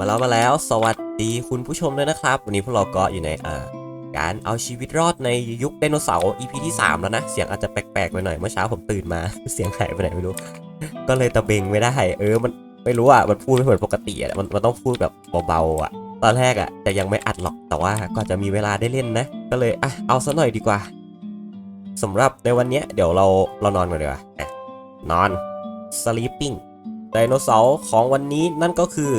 มาแล้วมาแล้ว สวัสดีคุณผู้ชมด้วยนะครับ วันนี้พวกเราก็อยู่ในอ่าการเอาชีวิตรอดในยุคไดโนเสาร์ EP ที่ 3 แล้วนะ เสียงอาจจะแปลกๆไปหน่อยเมื่อเช้าผมตื่นมา เสียงหายไปไหนไม่รู้ ก็เลยตะเบงไม่ได้เออมันไม่รู้อะมันพูดไม่เหมือนปกติอะมันมันต้องพูดแบบเบาๆอะ ตอนแรกอะจะยังไม่อัดหรอกแต่ว่าก็จะมีเวลาได้เล่นนะ ก็เลยอะเอาซะหน่อยดีกว่าสำหรับในวันนี้เดี๋ยวเราเรานอนกันดีกว่าอะนอน sleeping ไดโนเสาร์ของวันนี้นั่นก็คือ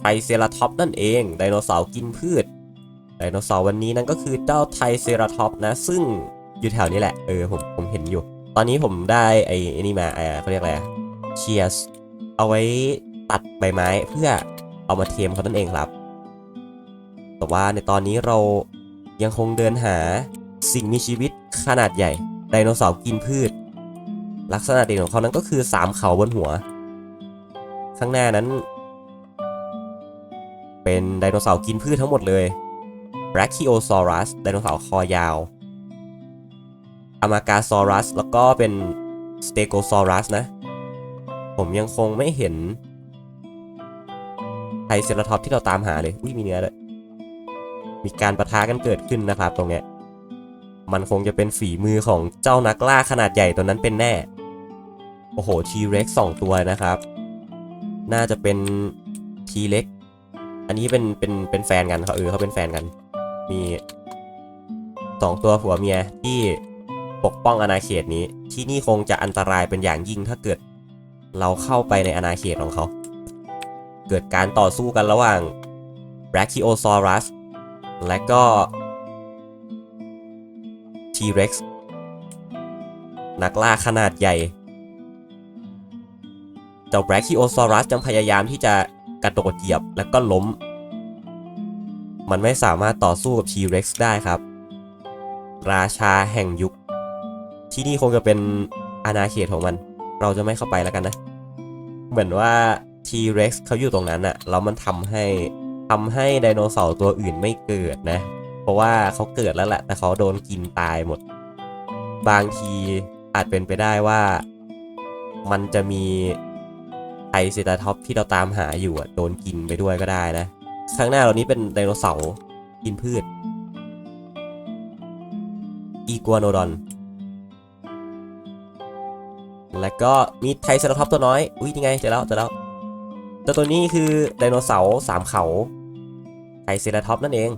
ไทเซราทอปนั่นเองไดโนเสาร์กินพืชไดโนเสาร์วันนี้นั่นก็คือเจ้าไทเซราทอปนะ ซึ่งอยู่แถวนี้แหละ เออผมผมเห็นอยู่ ตอนนี้ผมได้ไอ้นี่มาไอ้เขาเรียกอะไรเชียสเอาไว้ตัดใบไม้เพื่อเอามาเทียมเขานั่นเองครับ แต่ว่าในตอนนี้เรายังคงเดินหาสิ่งมีชีวิตขนาดใหญ่ไดโนเสาร์กินพืช ลักษณะเด่นของเขานั้นก็คือสามเขาบนหัว ข้างหน้านั้น เป็นไดโนเสาร์กินพืชทั้งหมดเลย Brachiosaurus ไดโนเสาร์คอยาว Amagasaurus แล้วก็เป็น Stegosaurus นะ ผมยังคงไม่เห็นไทรเซราทอปที่เราตามหาเลย อุ้ยมีเนื้อเลยมีการประทะกันเกิดขึ้นนะครับตรงเนี้ย มันคงจะเป็นฝีมือของเจ้านักล่าขนาดใหญ่ตัวนั้นเป็นแน่ โอ้โห T-Rex สองตัวนะครับ น่าจะเป็น T-Rex อันนี้เป็นเป็นเป็นแฟนกันเขาเออเขาเป็นแฟนกัน มีสองตัวผัวเมียที่ปกป้องอาณาเขตนี้ ที่นี่คงจะอันตรายเป็นอย่างยิ่งถ้าเกิด เราเข้าไปในอาณาเขตของเขา เกิดการต่อสู้กันระหว่าง Brachiosaurus และก็ T-Rex นักล่าขนาดใหญ่ เจ้า Brachiosaurus ยังพยายามที่จะ กระโดดเหยียบแล้วก็ล้ม มันไม่สามารถต่อสู้กับ T-Rex ได้ครับ ราชาแห่งยุค ที่นี่คงจะเป็นอาณาเขตของมัน เราจะไม่เข้าไปแล้วกันนะ เหมือนว่า T-Rex เขาอยู่ตรงนั้นอะแล้วมันทำให้ทำให้ไดโนเสาร์ตัวอื่นไม่เกิดนะ เพราะว่าเขาเกิดแล้วแหละ แต่เขาโดนกินตายหมด บางทีอาจเป็นไปได้ว่ามันจะมี ไทเซราท็อปที่เราตามหาอยู่อะโดนกินไปด้วยก็ได้นะ ข้างหน้าเรานี้เป็นไดโนเสาร์กินพืช อีกัวโนดอน แล้วก็มีไทเซราท็อปตัวน้อย อุ้ยยังไงเจอแล้วเจอแล้วตัวตัวนี้คือไดโนเสาร์สามเขาไทเซราท็อปนั่นเอง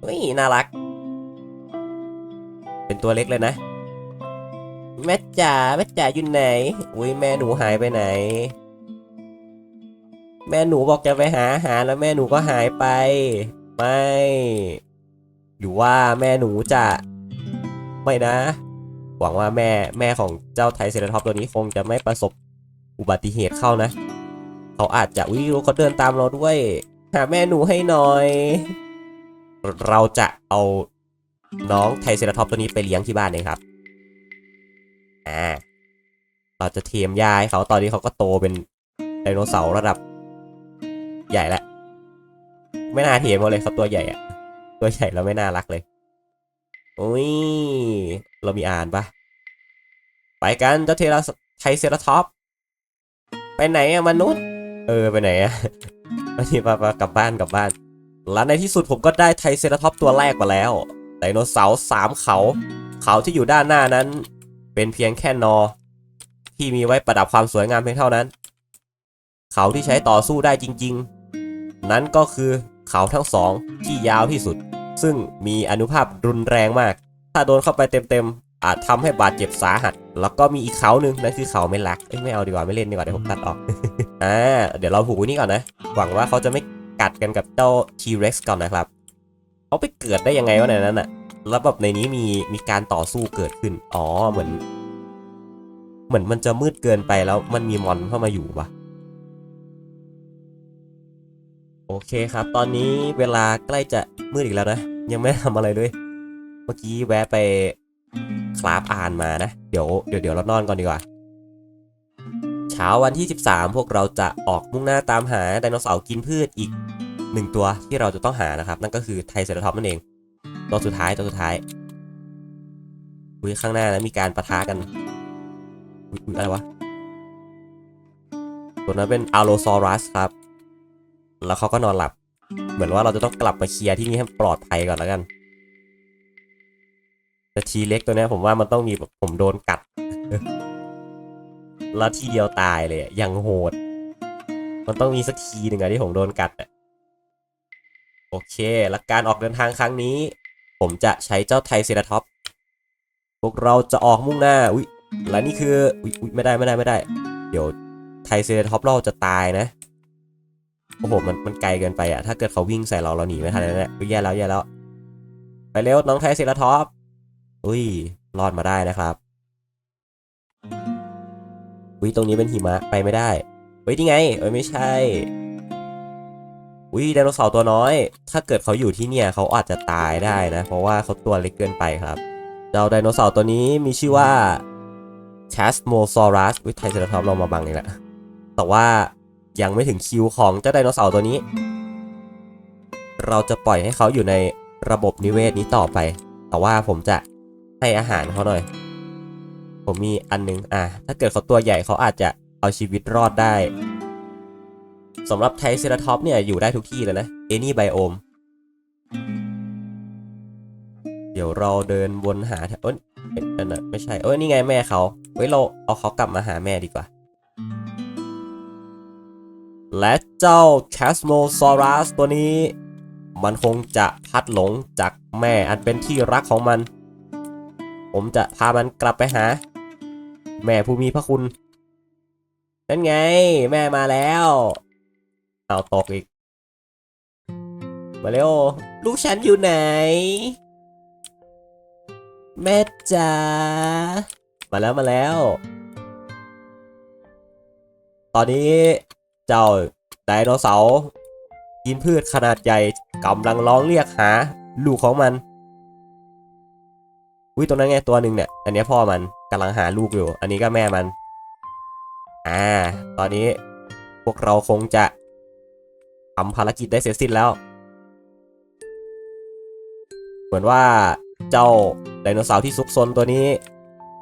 เฮ้ยน่ารัก เป็นตัวเล็กเลยนะ แม่จ๋าแม่จ๋าอยู่ไหน อุ้ยแม่หนูหายไปไหน แม่หนูบอกจะไปหาอาหารแล้วแม่หนูก็หายไป ไม่หรือว่าแม่หนูจะ ไม่นะ หวังว่าแม่แม่ของเจ้าไทเซราท็อปตัวนี้คงจะไม่ประสบอุบัติเหตุเข้านะ เขาอาจจะวิรู้เขาเดินตามเราด้วย หาแม่หนูให้หน่อย เราจะเอาน้องไทเซราท็อปตัวนี้ไปเลี้ยงที่บ้านเองครับ อ่าเราจะเทียมยาให้เขาตอนนี้เขาก็โตเป็นไดโนเสาร์ระดับ ใหญ่แล้วไม่น่าเทียมเลยเขาตัวใหญ่อะตัวใหญ่แล้วไม่น่ารักเลยโอ้ยเรามีอ่านปะไปกันเจ้าเทราไทเซราท็อปไปไหนอะมนุษย์ เออไปไหนอะวันนี้ปะปะกลับบ้านกลับบ้าน และในที่สุดผมก็ได้ไทเซราท็อปตัวแรกมาแล้วไดโนเสาร์สามเขา เขาที่อยู่ด้านหน้านั้น เป็นเพียงแค่นอ ที่มีไว้ประดับความสวยงามเพียงเท่านั้น เขาที่ใช้ต่อสู้ได้จริง ๆ นั้นก็คือเขาทั้งสองที่ยาวที่สุด ซึ่งมีอนุภาพรุนแรงมาก ถ้าโดนเข้าไปเต็มๆ อาจทำให้บาดเจ็บสาหัส แล้วก็มีอีกเขาหนึ่งนั่นคือเขาไม่รักไม่เอาดีกว่าไม่เล่นดีกว่าเดี๋ยวผมตัดออกอ่าเดี๋ยวเราผูกนี่ก่อนนะ หวังว่าเขาจะไม่กัดกันกับเจ้า T-Rex ก่อนนะครับเขาไปเกิดได้ยังไงวะในนั้นอะแล้วแบบในนี้มีมีการต่อสู้เกิดขึ้น อ๋อเหมือน เหมือนมันจะมืดเกินไปแล้วมันมีมอนเข้ามาอยู่ปะ โอเคครับ ตอนนี้เวลาใกล้จะมืดอีกแล้วนะ ยังไม่ได้ทำอะไรเลย เมื่อกี้แวะไปคลาฟอ่านมานะ เดี๋ยวเดี๋ยวเดี๋ยวเรานอนก่อนดีกว่า เช้าวันที่ 13 พวกเราจะออกมุ่งหน้าตามหาไดโนเสาร์กินพืชอีกหนึ่งตัวที่เราจะต้องหานะครับ นั่นก็คือไทเซราทอปนั่นเอง ตัวสุดท้ายตัวสุดท้ายอุ้ยข้างหน้านะมีการประทะกันอุ๊ยอะไรวะตัวนั้นเป็นอัลโลซอรัสครับ แล้วเขาก็นอนหลับ เหมือนว่าเราจะต้องกลับมาเคลียร์ที่นี่ให้ปลอดภัยก่อนแล้วกัน แต่ทีเล็กตัวนี้ผมว่ามันต้องมีแบบผมโดนกัด แล้วทีเดียวตายเลยอะยังโหด มันต้องมีสักทีหนึ่งอะที่ผมโดนกัดอะโอเค แล้วการออกเดินทางครั้งนี้ ผมจะใช้เจ้าไทเซราท็อป พวกเราจะออกมุ่งหน้า อุ๊ยและนี่คือ อุ๊ยไม่ได้ไม่ได้ไม่ได้ เดี๋ยวไทเซราท็อปเราจะตายนะ โอ้โหมันมันไกลเกินไปอะถ้าเกิดเขาวิ่งใส่เราเราหนีไม่ทันแล้วเนี่ยแย่แล้วแย่แล้ว ไปเร็วน้องไทเซราท็อปอุ้ยรอดมาได้นะครับอุ้ยตรงนี้เป็นหิมะไปไม่ได้เฮ้ยนี่ไงเอ้ยไม่ใช่อุ้ยไดโนเสาร์ตัวน้อย ถ้าเกิดเขาอยู่ที่เนี่ยเขาอาจจะตายได้นะ เพราะว่าเขาตัวเล็กเกินไปครับเจ้าไดโนเสาร์ตัวนี้มีชื่อว่า c h a s m o s a u r u s วิทยเซราทอปเรามาบังอีกแหล้วแต่ว่า ยังไม่ถึงคิวของเจ้าไดโนเสาร์ตัวนี้ เราจะปล่อยให้เขาอยู่ในระบบนิเวศนี้ต่อไป แต่ว่าผมจะให้อาหารเขาหน่อย ผมมีอันนึง อะ ถ้าเกิดเขาตัวใหญ่เขาอาจจะเอาชีวิตรอดได้สำหรับไทเซราท็อปเนี่ยอยู่ได้ทุกที่เลยนะ เอนี่ไบโอม เดี๋ยวเราเดินวนหาเอ้ยเอ๊ะนั่นน่ะไม่ใช่ เอ้ย นี่ไงแม่เขา เฮ้ย เราเอาเขากลับมาหาแม่ดีกว่า และเจ้าแคสโมซอรัสตัวนี้ มันคงจะพัดหลงจากแม่อันเป็นที่รักของมัน ผมจะพามันกลับไปหา แม่ผู้มีพระคุณนั่นไง แม่มาแล้ว เอาตกอีก มาเร็วลูกฉันอยู่ไหน แม่จ๋ามาแล้วมาแล้ว ตอนนี้ เจ้าไดโนเสาร์กินพืชขนาดใหญ่กำลังร้องเรียกหาลูกของมัน อุ้ยตัวนั้นไงตัวหนึ่งเนี่ย อันนี้พ่อมันกำลังหาลูกอยู่ อันนี้ก็แม่มัน อ่า ตอนนี้พวกเราคงจะทำภารกิจได้เสร็จสิ้นแล้ว เหมือนว่าเจ้าไดโนเสาร์ที่ซุกซนตัวนี้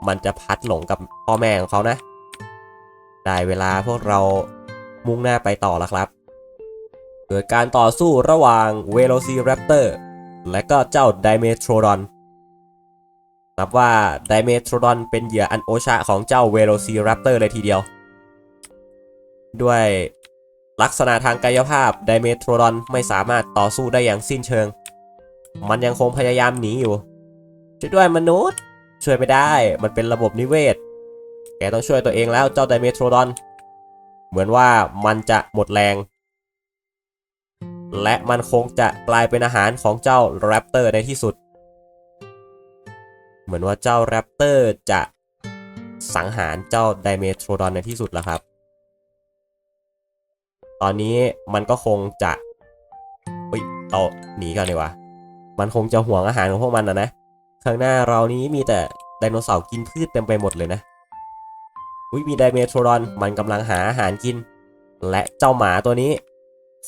มันจะพัดหลงกับพ่อแม่ของเขานะ ได้เวลาพวกเรา มุ่งหน้าไปต่อแล้วครับ เกิดการต่อสู้ระหว่างเวโ o ซีแรปเตอร์และก็เจ้าไดเมโทรดอนนับว่าไดเมโทรดอนเป็นเหยื่ออันโอชะของเจ้าเวโ o ซีแรปเตอร์เลยทีเดียว ด้วยลักษณะทางกายภาพไดเมโทรดอนไม่สามารถต่อสู้ได้อย่างสิ้นเชิง มันยังคงพยายามหนีอยู่ ช่วยด้วยมนุษย์ ช่วยไม่ได้ มันเป็นระบบนิเวศ แกต้องช่วยตัวเองแล้วเจ้าไดเมโทรดอน เหมือนว่ามันจะหมดแรง และมันคงจะกลายเป็นอาหารของเจ้าแรปเตอร์ในที่สุด เหมือนว่าเจ้าแรปเตอร์จะสังหารเจ้าไดเมโทรดอนในที่สุดแล้วครับ ตอนนี้มันก็คงจะเฮ้ยเอาหนีกันดีกว่า มันคงจะห่วงอาหารของพวกมันนะนะ ข้างหน้าเรานี้มีแต่ไดโนเสาร์กินพืชเต็มไปหมดเลยนะ อุ้ยมีไดเมโทรอนมันกำลังหาอาหารกิน และเจ้าหมาตัวนี้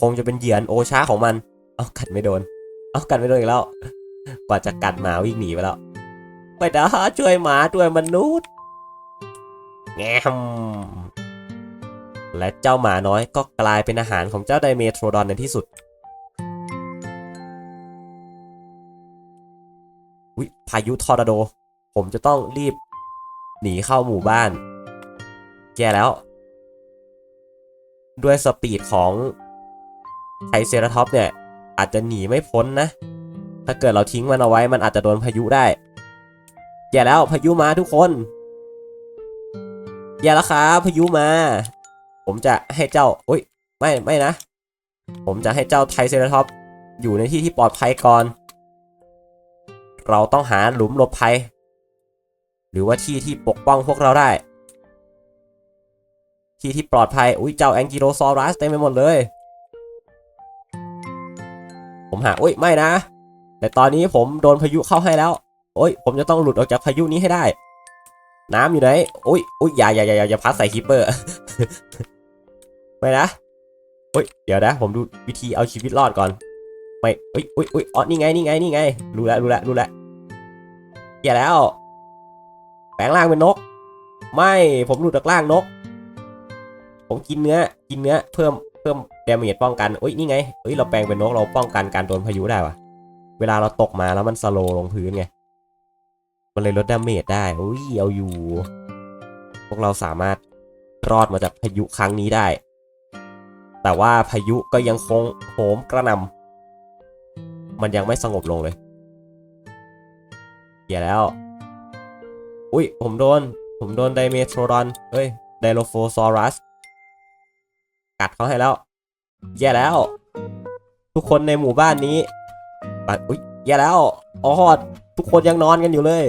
คงจะเป็นเหยื่อโอชาของมัน เอากัดไม่โดน เอากัดไม่โดนอีกแล้ว กว่าจะกัดหมาวิ่งหนีไปแล้ว ไปนะช่วยหมาช่วยมนุษย์แงมและเจ้าหมาน้อยก็กลายเป็นอาหารของเจ้าไดเมโทรดอนในที่สุด วิพายุทอร์นาโด ผมจะต้องรีบ หนีเข้าหมู่บ้าน แย่แล้ว ด้วยสปีดของไทเซราท็อปเนี่ย อาจจะหนีไม่พ้นนะ ถ้าเกิดเราทิ้งมันเอาไว้มันอาจจะโดนพายุได้ แย่แล้วพายุมาทุกคน แย่แล้วครับพายุมา ผมจะให้เจ้าโอ้ยไม่ไม่นะ ผมจะให้เจ้าไทเซราท็อปอยู่ในที่ที่ปลอดภัยก่อน เราต้องหาหลุมหลบภัย หรือว่าที่ที่ปกป้องพวกเราได้ ที่ที่ปลอดภัย อุ้ยเจ้าแองกิโลซอรัสเต็มไปหมดเลย ผมหาอุ้ยไม่นะ แต่ตอนนี้ผมโดนพายุเข้าให้แล้วโอ้ยผมจะต้องหลุดออกจากพายุนี้ให้ได้ น้ำอยู่ไหนอุ้ยอุ้ยอย่าอย่าอย่าอย่าอย่าพัดใส่คิปเปอร์ไม่นะอุ้ยเดี๋ยวนะ ผมดูวิธีเอาชีวิตรอดก่อนไม่อุ้ยอุ้ยอุ้ยอ๋อนี่ไงนี่ไงนี่ไงรู้แล้วรู้แล้วรู้แล้วอย่าแล้วแปลงร่างเป็นนก ไม่ผมหลุดจากร่างนก ผมกินเนื้อ กินเนื้อเพิ่มเพิ่มดาเมจป้องกันอุ้ยนี่ไงเอ้ยเราแปลงเป็นนกเราป้องกันการโดนพายุได้วะเวลาเราตกมาแล้วมันสโลลงพื้นไง มันเลยลดดาเมจได้อุ้ยเอาอยู่ พวกเราสามารถรอดมาจากพายุครั้งนี้ได้ แต่ว่าพายุก็ยังคงโหมกระนำมันยังไม่สงบลงเลยเหี้ยแล้ว อุ้ยผมโดน ผมโดนไดเมโทรดอนเฮ้ยไดโลโฟซอรัส กัดเขาให้แล้ว แย่แล้ว ทุกคนในหมู่บ้านนี้ปัดอุ้ยแย่แล้วอ๋อทุกคนยังนอนกันอยู่เลย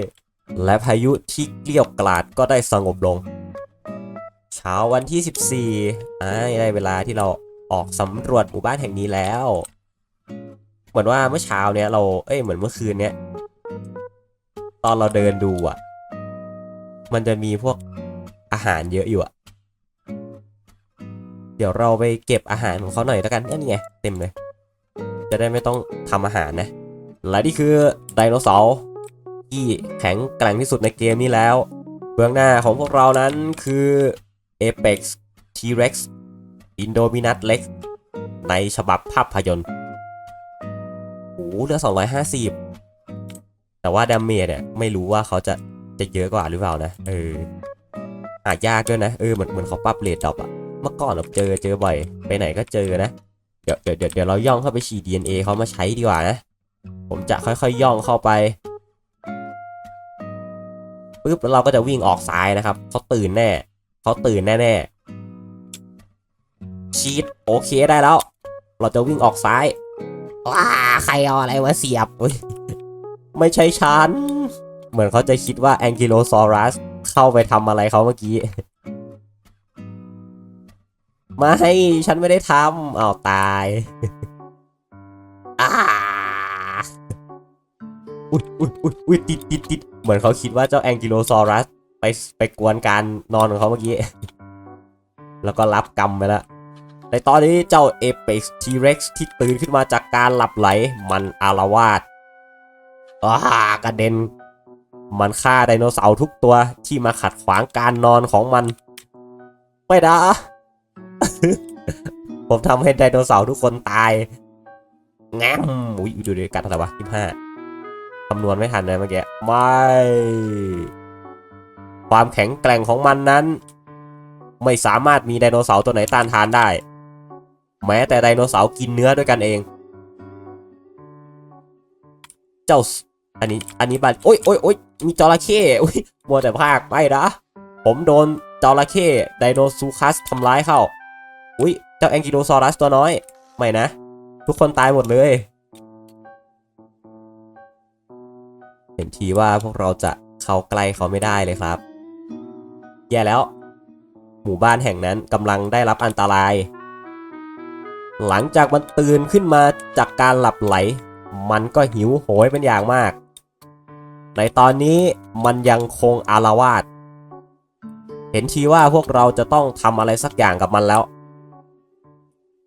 และพายุที่เกลี้ยวกล่อดก็ได้สงบลง เช้าวันที่ 14อ่าได้เวลาที่เราออกสำรวจหมู่บ้านแห่งนี้แล้ว เหมือนว่าเมื่อเช้าเนี้ยเราเอ้ยเหมือนเมื่อคืนเนี้ยตอนเราเดินดูอะ มันจะมีพวกอาหารเยอะอยู่อะ เดี๋ยวเราไปเก็บอาหารของเขาหน่อยแล้วกันนี่ไงเต็มเลย จะได้ไม่ต้องทำอาหารนะ และนี่คือไดโนเสาร์ที่แข็งแกร่งที่สุดในเกมนี้แล้ว เบื้องหน้าของพวกเรานั้นคือ Apex T-Rex Indominus Rex ในฉบับภาพยนตร์โอ้โหเหลือ 250 แต่ว่าดาเมจเนี่ยไม่รู้ว่าเขาจะจะเยอะกว่าหรือเปล่านะ เออหายากด้วยนะ เออเหมือนเหมือนเขาปรับเลทดรอปอะ เมื่อก่อนเราเจอเจอบ่อย ไปไหนก็เจอนะ เดี๋ยวเดี๋ยวเดี๋ยวเราย่องเข้าไปฉีด DNA เขามาใช้ดีกว่านะ ผมจะค่อยๆย่องเข้าไปปุ๊บแล้วเราก็จะวิ่งออกซ้ายนะครับเขาตื่นแน่เขาตื่นแน่ๆชีดโอเคได้แล้ว เราจะวิ่งออกซ้ายว้าใครเอาอะไรมาเสียบไม่ใช่ฉัน เหมือนเขาจะคิดว่าแองกิโลซอรัสเข้าไปทำอะไรเขาเมื่อกี้ ไม่ฉันไม่ได้ทำเอ้าตายอ่าอุ้ยอุ้ยอุ้ยอุ้ยติดติดติดเหมือนเขาคิดว่าเจ้าแองกิโลซอรัสไปไปกวนการนอนของเขาเมื่อกี้ แล้วก็รับกรรมไปแล้ว ในตอนนี้เจ้าเอเ x T-Rex ที่ตื่นขึ้นมาจากการหลับไหลมันอารวาสอ้ากระเด็น มันฆ่าไดโนเสาร์ทุกตัวที่มาขัดขวางการนอนของมัน ไม่นะ ผมทำให้ไดโนเสาร์ทุกคนตายแง้มอุ้ยดูดิกัดอะไรวะยี่ห้าคำนวณไม่ทันเลยเมื่อกี้ไม่ ความแข็งแกร่งของมันนั้น ไม่สามารถมีไดโนเสาร์ตัวไหนต้านทานได้ แม้แต่ไดโนเสาร์กินเนื้อด้วยกันเอง เจ้าอันนี้อันนี้บัตโอ้ยโอ้ยโอ้ยมีจระเข้อุ้ยมัวแต่ภาคไม่นะผมโดนจระเข้ไดโนซูคัสทำร้ายเข้า อุ้ยเจ้าแองกิโลซอรัสตัวน้อย ไม่นะ ทุกคนตายหมดเลย เห็นทีว่าพวกเราจะเข้าใกล้เขาไม่ได้เลยครับ แย่แล้ว หมู่บ้านแห่งนั้นกำลังได้รับอันตราย หลังจากมันตื่นขึ้นมาจากการหลับไหล มันก็หิวโหยเป็นอย่างมาก ในตอนนี้มันยังคงอารวาสเห็นทีว่าพวกเราจะต้องทำอะไรสักอย่างกับมันแล้ว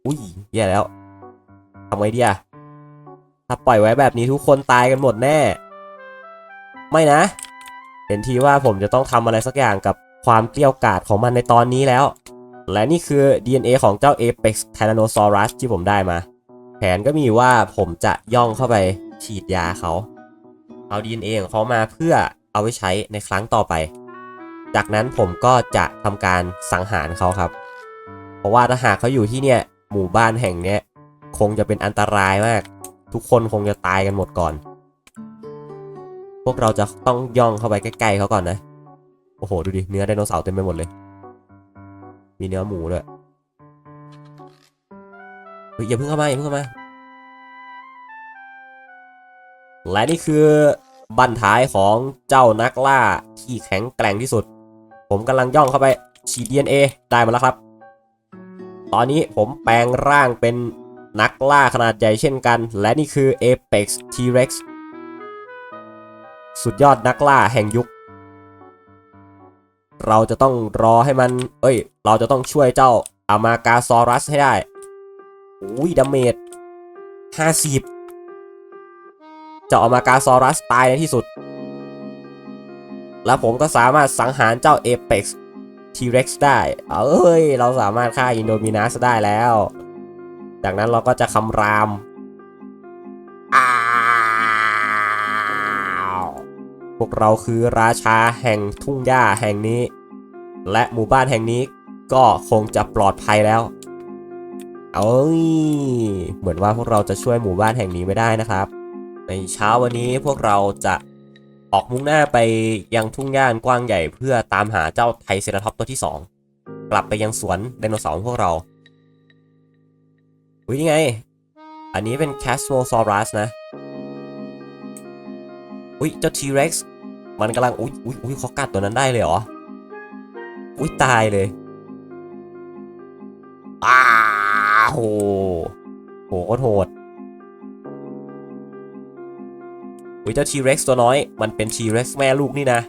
อุ้ยแย่แล้วทำไงดีอะถ้าปล่อยไว้แบบนี้ทุกคนตายกันหมดแน่ ไม่นะ เห็นทีว่าผมจะต้องทำอะไรสักอย่างกับความเกลี้ยวกล่อดของมันในตอนนี้แล้ว และนี่คือ DNA ของเจ้า Apex Tyrannosaurus ที่ผมได้มา แผนก็มีว่าผมจะย่องเข้าไปฉีดยาเขา เอา DNA ของเขามาเพื่อเอาไว้ใช้ในครั้งต่อไป จากนั้นผมก็จะทำการสังหารเขาครับ เพราะว่าถ้าหากเขาอยู่ที่เนี่ย หมู่บ้านแห่งเนี้ยคงจะเป็นอันตรายมาก ทุกคนคงจะตายกันหมดก่อน พวกเราจะต้องย่องเข้าไปใกล้ๆเขาก่อนนะ โอ้โห ดูดิ เนื้อไดโนเสาร์เต็มไปหมดเลย มีเนื้อหมูด้วยเฮ้ยอย่าเพิ่งเข้ามาอย่าเพิ่งเข้ามา และนี่คือบั้นท้ายของเจ้านักล่าที่แข็งแกร่งที่สุด ผมกำลังย่องเข้าไปฉีด DNA ได้มาแล้วครับ ตอนนี้ผมแปลงร่างเป็นนักล่าขนาดใหญ่เช่นกัน และนี่คือ Apex T-Rex สุดยอดนักล่าแห่งยุค เราจะต้องรอให้มัน เอ้ย เราจะต้องช่วยเจ้าอามากาซอรัสให้ได้อุ้ยดาเมจ50เจ้าอามากาซอรัสตายในที่สุด แล้วผมก็สามารถสังหารเจ้า Apex T-Rex ได้ เอ้ย เราสามารถฆ่าอินโดมินัสได้แล้ว จากนั้นเราก็จะคำรามพวกเราคือราชาแห่งทุ่งหญ้าแห่งนี้ และหมู่บ้านแห่งนี้ก็คงจะปลอดภัยแล้ว เอ้ย เหมือนว่าพวกเราจะช่วยหมู่บ้านแห่งนี้ไม่ได้นะครับ ในเช้าวันนี้พวกเราจะ ออกมุ่งหน้าไปยังทุ่งหญ้านกว้างใหญ่เพื่อตามหาเจ้าไทเซราท็อปตัวที่ 2 กลับไปยังสวนไดโนเสาร์พวกเราอุ้ยนี่ไง อันนี้เป็น c a s m o s a u r u s นะ อุ้ยเจ้า T-Rex มันกำลัง อุ้ยอุ้ยอุ้ยเขากัดตัวนั้นได้เลยเหรอ อุ้ยตายเลยอ้าโหโหโคตรโหด อุ้ยเจ้า T-Rex ตัวน้อย มันเป็น T-Rex แม่ลูกนี่นะ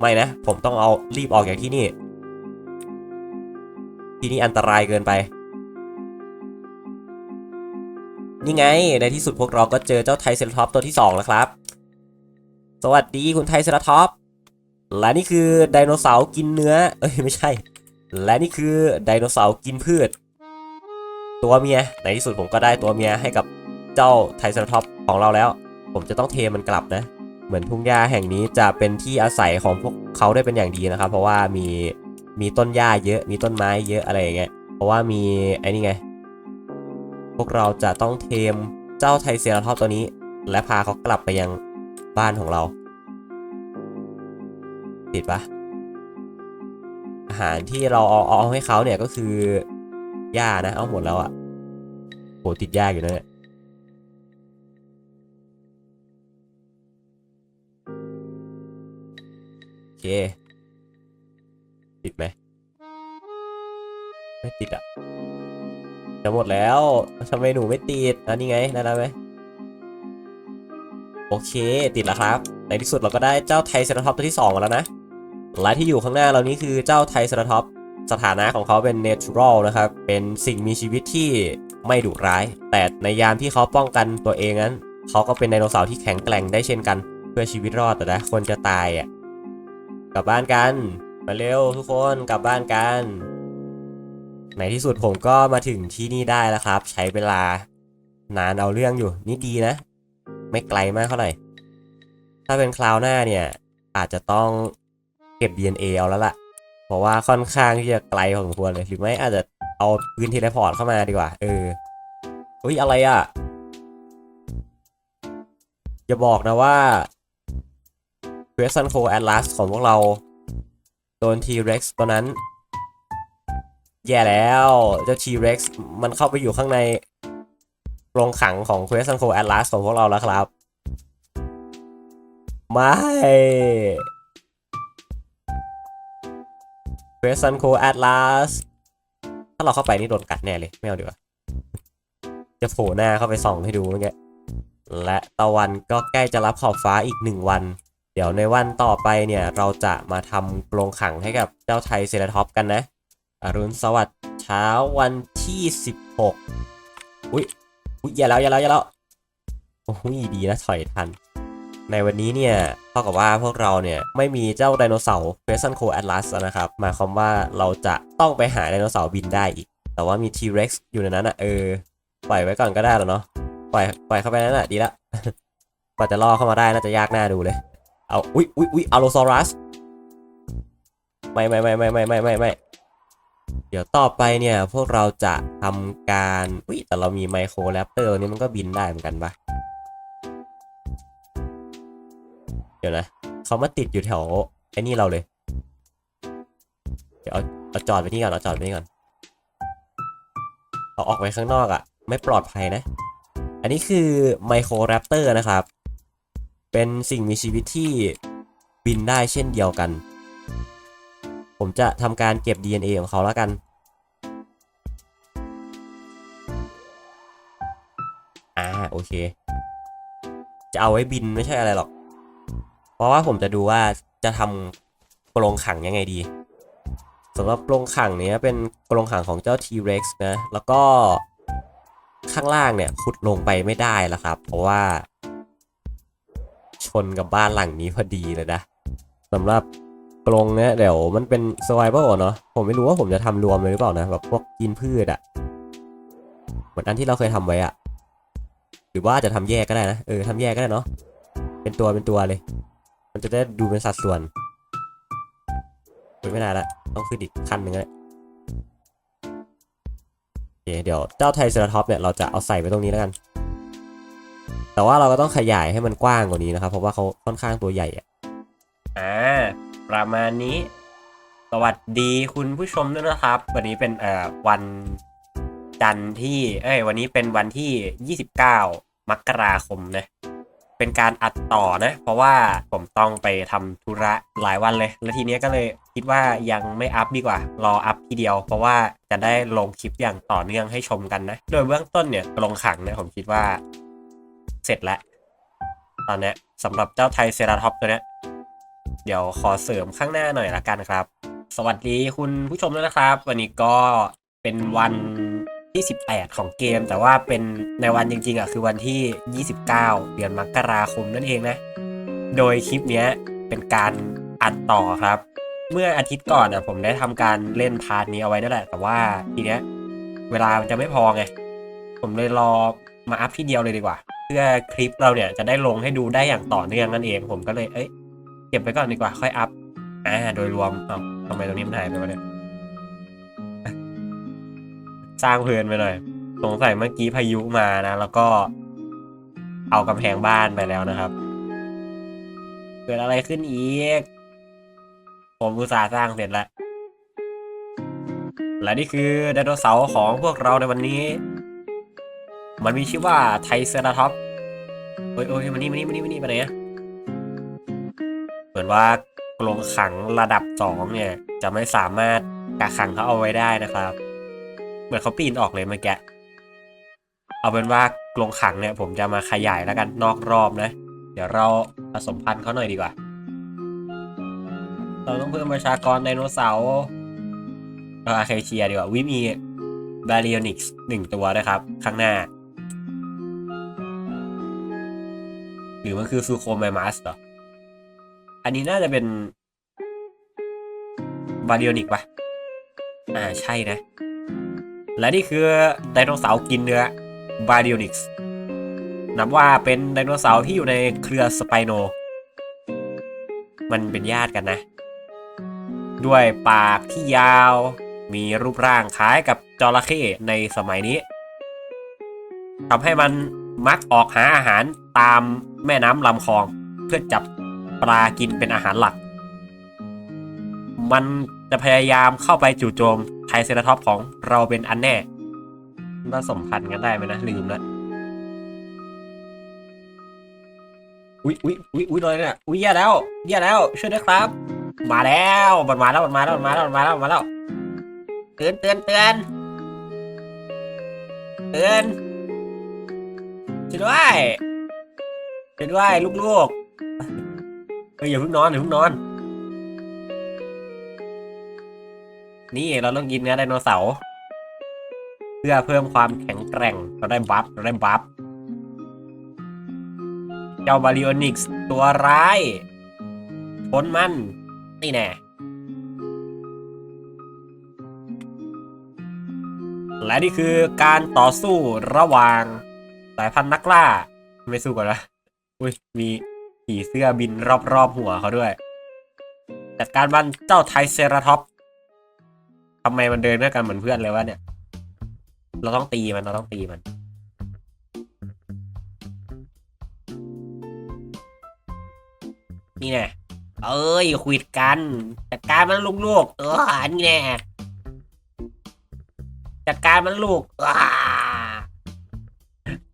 ไม่นะ ผมต้องเอารีบออกจากที่นี่ ที่นี่อันตรายเกินไป นี่ไง ในที่สุดพวกเราก็เจอเจ้าไทเซราท็อปตัวที่ 2 แล้วครับ สวัสดีคุณไทเซราท็อป และนี่คือไดโนเสาร์กินเนื้อ เอ้ยไม่ใช่ และนี่คือไดโนเสาร์กินพืช ตัวเมีย ในที่สุดผมก็ได้ตัวเมียให้กับเจ้าไทเซราท็อปของเราแล้ว ผมจะต้องเทมันกลับนะ เหมือนทุ่งหญ้าแห่งนี้จะเป็นที่อาศัยของพวกเขาได้เป็นอย่างดีนะครับ เพราะว่ามีมีต้นหญ้าเยอะ มีต้นไม้เยอะอะไรอย่างเงี้ย เพราะว่ามีไอ้นี่ไง พวกเราจะต้องเทมเจ้าไทเซราทอปตัวนี้ และพาเขากลับไปยังบ้านของเรา ติดปะอาหารที่เราเอาเอาให้เขาเนี่ยก็คือหญ้านะ เอาหมดแล้วอะโหติดหญ้าอยู่นะเนี่ย เคติดไหมไม่ติดอะจะหมดแล้วทำไมหนูไม่ติดอันนี้ไงได้แล้วไหมโอเค ติดแล้วครับ ในที่สุดเราก็ได้เจ้าไทเซราท็อปตัวที่2มาแล้วนะและที่อยู่ข้างหน้าเรานี้คือเจ้าไทเซราท็อปสถานะของเขาเป็นเนเชอรัลนะครับ เป็นสิ่งมีชีวิตที่ไม่ดุร้าย แต่ในยามที่เขาป้องกันตัวเองนั้น เขาก็เป็นไดโนเสาร์ที่แข็งแกร่งได้เช่นกัน เพื่อชีวิตรอดแต่นะคนจะตายอะ กลับบ้านกัน มาเร็วทุกคนกลับบ้านกันในที่สุดผมก็มาถึงที่นี่ได้แล้วครับ ใช้เวลานานเอาเรื่องอยู่ นี่ดีนะ ไม่ไกลมากเท่าไหร่ ถ้าเป็นคราวหน้าเนี่ย อาจจะต้องเก็บ DNA เอาแล้วล่ะ เพราะว่าค่อนข้างที่จะไกลพอสมควรเลยหรือไม่อาจจะเอาปืนเทเลพอร์ตเข้ามาดีกว่า เออเฮ้ยอะไรอะอย่าบอกนะว่า เ u ส s ันโคแอ l a s ของพวกเรา โดน T-Rex ตัวนั้น แย่แล้ว เจ้า T-Rex มันเข้าไปอยู่ข้างในโรงขังของ q u e s t i o n Co Atlas ของพวกเราแล้วครับ ไม่ q u e s t i o n Co Atlas ถ้าเราเข้าไปนี่โดนกัดแน่เลย ไม่เอาดีกว่า จะโผล่หน้าเข้าไปส่องให้ดูเมื่อกี้และตะวันก็ใกล้จะรับขอบฟ้าอีกหนึ่งวัน เดี๋ยวในวันต่อไปเนี่ยเราจะมาทำกรงขังให้กับเจ้าไทรเซราท็อปกันนะ อรุณสวัสดิ์เช้าวันที่ 16 อุ้ยอุ้ยอย่าแล้วอย่าแล้วอย่าแล้วโอ้ยดีนะถอยทัน ในวันนี้เนี่ยเท่ากับว่าพวกเราเนี่ยไม่มีเจ้าไดโนเสาร์เฟสันโคแอตลัสนะครับหมายความว่าเราจะต้องไปหาไดโนเสาร์บินได้อีก แต่ว่ามี T-Rex อยู่ในนั้นอะเออปล่อยไว้ก่อนก็ได้แล้วเนาะปล่อยปล่อยเข้าไปนั่นแหละดีละกว่าจะล่อเข้ามาได้น่าจะยากหน้าดูเลย เอาอุ้ยอุ้ยอุ้ยอโลซอรัสไม่ไม่ไม่ไม่ไม่ไม่ไม่ไม่เดี๋ยวต่อไปเนี่ยพวกเราจะทำการอุ้ยแต่เรามีไมโครแรปเตอร์นี่มันก็บินได้เหมือนกันปะเดี๋ยวนะเขามาติดอยู่แถวไอ้นี่เราเลย เดี๋ยวเอาเอาจอดไปนี่ก่อนเอาจอดไปนี่ก่อนเอาออกไปข้างนอกอะ่ะ ไม่ปลอดภัยนะ อันนี้คือไมโครแรปเตอร์นะครับ เป็นสิ่งมีชีวิตที่บินได้เช่นเดียวกัน ผมจะทำการเก็บ DNA ของเขาแล้วกัน อ่าโอเค จะเอาไว้บินไม่ใช่อะไรหรอก เพราะว่าผมจะดูว่าจะทำกรงขังยังไงดีสำหรับกรงขังเนี้ยเป็นกรงขังของเจ้า T-Rex นะ แล้วก็ข้างล่างเนี่ยขุดลงไปไม่ได้แล้วครับ เพราะว่า ชนกับบ้านหลังนี้พอดีเลยนะสำหรับกรงเนี่ยเดี๋ยวมันเป็น survival อะเนาะผมไม่รู้ว่าผมจะทำรวมเลยหรือเปล่านะแบบพวกกินพืชอะเหมือนอันที่เราเคยทำไว้อะหรือว่าจะทำแยกก็ได้นะเออทำแยกก็ได้เนาะเป็นตัวเป็นตัวเลย มันจะได้ดูเป็นสัดส่วนเป็นไม่ได้ละต้องขึ้นอีกขั้นหนึ่งเลยเดี๋ยวเจ้าไทรเซราท็อปเนี่ยเราจะเอาใส่ไว้ตรงนี้แล้วกัน แต่ว่าเราก็ต้องขยายให้มันกว้างกว่านี้นะครับ เพราะว่าเขาค่อนข้างตัวใหญ่อะอ่าประมาณนี้ สวัสดีคุณผู้ชมด้วยนะครับ วันนี้เป็นเอ่อวันจันทร์ที่เอ้ยวันนี้เป็นวันที่ 29 มกราคมนะเป็นการอัดต่อนะ เพราะว่าผมต้องไปทำธุระหลายวันเลย แล้วทีเนี้ยก็เลยคิดว่ายังไม่อัพดีกว่า รออัพทีเดียว เพราะว่าจะได้ลงคลิปอย่างต่อเนื่องให้ชมกันนะ โดยเบื้องต้นเนี่ยลงขังเนี่ยผมคิดว่า เสร็จแล้ว ตอนนี้สำหรับเจ้าไทยเซราท็อปตัวนี้เดี๋ยวขอเสริมข้างหน้าหน่อยละกันครับ สวัสดีคุณผู้ชมด้วยนะครับ วันนี้ก็เป็นวันที่ 18 ของเกม แต่ว่าเป็นในวันจริงๆอะคือวันที่ 29 เดือนมกราคมนั่นเองนะ โดยคลิปนี้เป็นการอัดต่อครับ เมื่ออาทิตย์ก่อนอะผมได้ทำการเล่นพาร์ทนี้เอาไว้นั่นแหละ แต่ว่าทีเนี้ยเวลามันจะไม่พอไง ผมเลยรอ มาอัพที่เดียวเลยดีกว่า เพื่อคลิปเราเนี่ยจะได้ลงให้ดูได้อย่างต่อเนื่องนั่นเองผมก็เลยเอ้ยเก็บไปก่อนดีกว่าค่อยอัพอ่าโดยรวมเอ้าทำไมตรงนี้มันหายไปวะเนี่ยสร้างเพลินไปหน่อยสงสัยเมื่อกี้พายุมานะ แล้วก็ เอากำแพงบ้านไปแล้วนะครับเกิดอะไรขึ้นอีก ผมอุตส่าห์สร้างเสร็จแล้ว และนี่คือไดโนเสาร์ของพวกเราในวันนี้ มันมีชื่อว่าไทเซราท็อปโอ้ยโอ้ยมานี่มานี่มานี่มานี่มาไหนะเหมือนว่ากรงขังระดับสองเนี่ย จะไม่สามารถกักขังเขาเอาไว้ได้นะครับ เหมือนเขาปีนออกเลยเมื่อกี้เอาเป็นว่ากรงขังเนี่ย ผมจะมาขยายแล้วกันนอกรอบนะ เดี๋ยวเราผสมพันธุ์เขาหน่อยดีกว่า เราต้องเพิ่มประชากรไดโนเสาร์อาเคเชียดีกว่าวิมีบาริโอนิกส์หนึ่งตัวด้วยครับ ข้างหน้า รือมันคือซูโคไมมัสเหรอ อันนี้น่าจะเป็นบาริโอนิกปะอ่าใช่นะ และนี่คือไดโนเสาร์กินเนื้อบาริโอนิกส์นับว่าเป็นไดโนเสาร์ที่อยู่ในเครือสไปโน มันเป็นญาติกันนะ ด้วยปากที่ยาว มีรูปร่างคล้ายกับจระเข้ในสมัยนี้ทำให้มันมักออกหาอาหารตาม แม่น้ำลำคลอง เพื่อจับปลากินเป็นอาหารหลัก มันจะพยายามเข้าไปจู่โจมไทเซราท็อปของเราเป็นอันแน่ผสมพันธุ์กันได้ไหมนะลืมล้วอุ๊ยอุ๊ยอุ๊ยอุ๊ยอะไรเนี่ยอุ๊ยแย่แล้วแย่แล้วช่วยด้วยครับ มาแล้วมันมาแล้วมันมาแล้วมันมาแล้วมันมาแล้วมันมาแล้วเตือนเตือนเตือนเตือนช่วยด้วย ช่วยด้วยลูกๆเฮ้ยอย่าเพิ่งนอนอย่าเพิ่งนอน นี่เราต้องกินเนื้อไดโนเสาร์เพื่อเพิ่มความแข็งแกร่งเราได้บัฟเราได้บัฟเจ้าบาริโอนิกส์ตัวร้ายพ้นมัน นี่แน่และนี่คือการต่อสู้ระหว่างสายพันธุ์นักล่า ไม่สู้ก่อนนะ อุ้ยมีผีเสื้อบินรอบๆหัวเขาด้วย จัดการมันเจ้าไทเซราท็อปทำไมมันเดินด้วยกันเหมือนเพื่อนเลยวะเนี่ย เราต้องตีมันเราต้องตีมัน นี่แน่เอ้ยคุยกันจัดการมันลูกๆเออนี่แน่จัดการมันลูก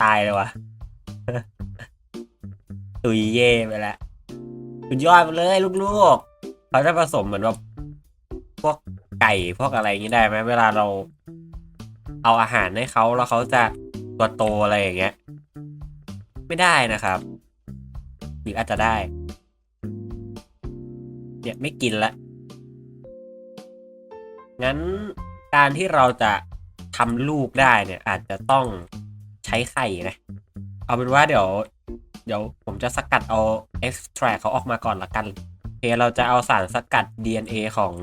ตายเลยวะ ตุยเย่ไปแล้วสุดยอดไปเลยลูกๆเขาจะผสมเหมือนแบบพวกไก่พวกอะไรอย่างนี้ได้ไหมเวลาเรา เอาอาหารให้เขาแล้วเขาจะตัวโตอะไรอย่างเงี้ย ไม่ได้นะครับ หรืออาจจะได้เนี่ยไม่กินละ งั้นการที่เราจะทำลูกได้เนี่ย อาจจะต้องใช้ไข่นะ เอาเป็นว่าเดี๋ยว เดี๋ยวผมจะสกัดเอา extract เขาออกมาก่อนละกันเคเราจะเอาสารสกัด DNA ของ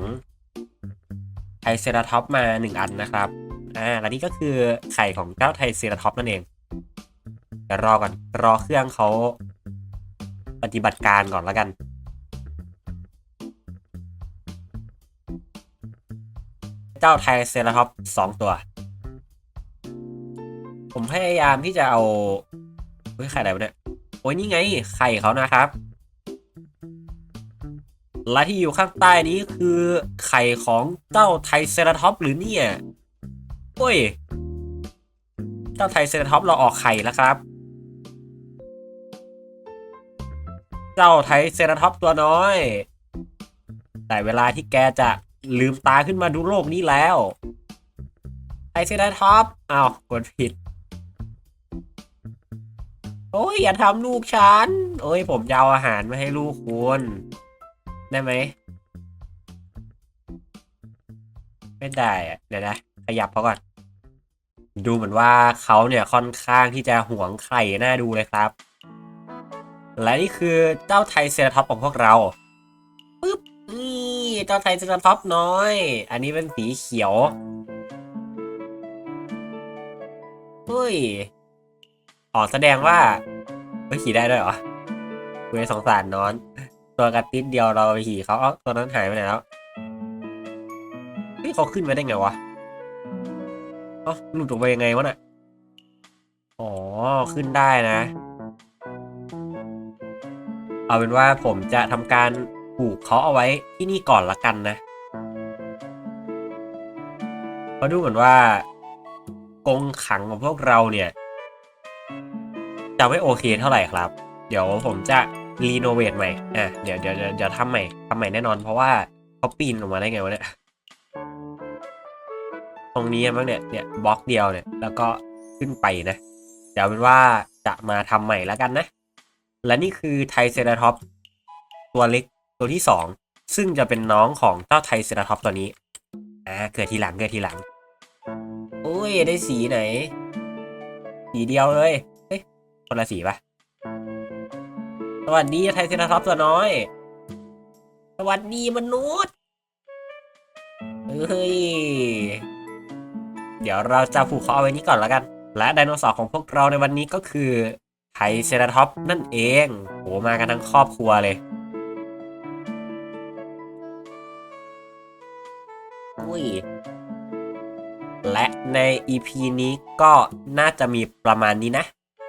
ไทรเซราท็อปมาหนึ่งอันนะครับ อ่า และนี่ก็คือไข่ของเจ้าไทรเซราท็อปนั่นเองเดี๋ยวรอก่อน รอเครื่องเขาปฏิบัติการก่อนแล้วกัน เจ้าไทรเซราท็อปสองตัว ผมพยายามที่จะเอาเฮ้ยไข่อะไรวะเนี่ย โอ้ยนี่ไงไข่เขานะครับ และที่อยู่ข้างใต้นี้คือไข่ของเจ้าไทเซราท็อปหรือเนี่ยโอ้ย เจ้าไทเซราท็อปเราออกไข่แล้วครับ เจ้าไทเซราท็อปตัวน้อย แต่เวลาที่แกจะลืมตาขึ้นมาดูโลกนี้แล้วไทเซราท็อปอ้าวกดผิด โอ้ยอย่าทำลูกฉัน โอ้ยผมจะเอาอาหารมาให้ลูกคุณได้ไหม ไม่ได้อะเดี๋ยวนะ ขยับเขาก่อน ดูเหมือนว่าเขาเนี่ยค่อนข้างที่จะหวงไข่น่าดูเลยครับ และนี่คือเจ้าไทเซราท็อปของพวกเราปึ๊บนี่เจ้าไทเซราท็อปน้อย อันนี้เป็นสีเขียวเฮ้ย อ๋อแสดงว่าเฮ้ยขี่ได้ด้วยเหรอเวยสงสารนอน ตัวกระติดเดียวเราไปขี่เขาเอ้าตัวนั้นหายไปไหนแล้วเฮ้ยเขาขึ้นมาได้ไงวะเอ้าหลุดออกไปยังไงวะน่ะอ๋อขึ้นได้นะ เอาเป็นว่าผมจะทำการปลูกเขาเอาไว้ที่นี่ก่อนละกันนะเพราะดูเหมือนว่ากงขังของพวกเราเนี่ย จะไม่โอเคเท่าไหร่ครับ เดี๋ยวผมจะรีโนเวทใหม่อะเดี๋ยวเดี๋ยวเดี๋ยวทำใหม่ทำใหม่แน่นอนเพราะว่าเขาปีนออกมาได้ไงวะเนี่ยตรงนี้มั้งเนี่ยเนี่ยบล็อกเดียวเนี่ยแล้วก็ขึ้นไปนะ เดี๋ยวเป็นว่าจะมาทำใหม่แล้วกันนะ และนี่คือไทเซราท็อปตัวเล็กตัวที่สองซึ่งจะเป็นน้องของเจ้าไทเซราท็อปตัวนี้อ่าเกิดทีหลังเกิดทีหลังโอ้ยได้สีไหน สีเดียวเลย คนละสีปะสวัสดีไทรเซราท็อปส์ตัวน้อย สวัสดีมนุษย์ เฮ้ย เดี๋ยวเราจะผูกเขาเอาไว้นี้ก่อนแล้วกัน และไดโนเสาร์ของพวกเราในวันนี้ก็คือไทเซราท็อปนั่นเอง โห มากันทั้งครอบครัวเลยอุ้ยและใน EP นี้ก็น่าจะมีประมาณนี้นะ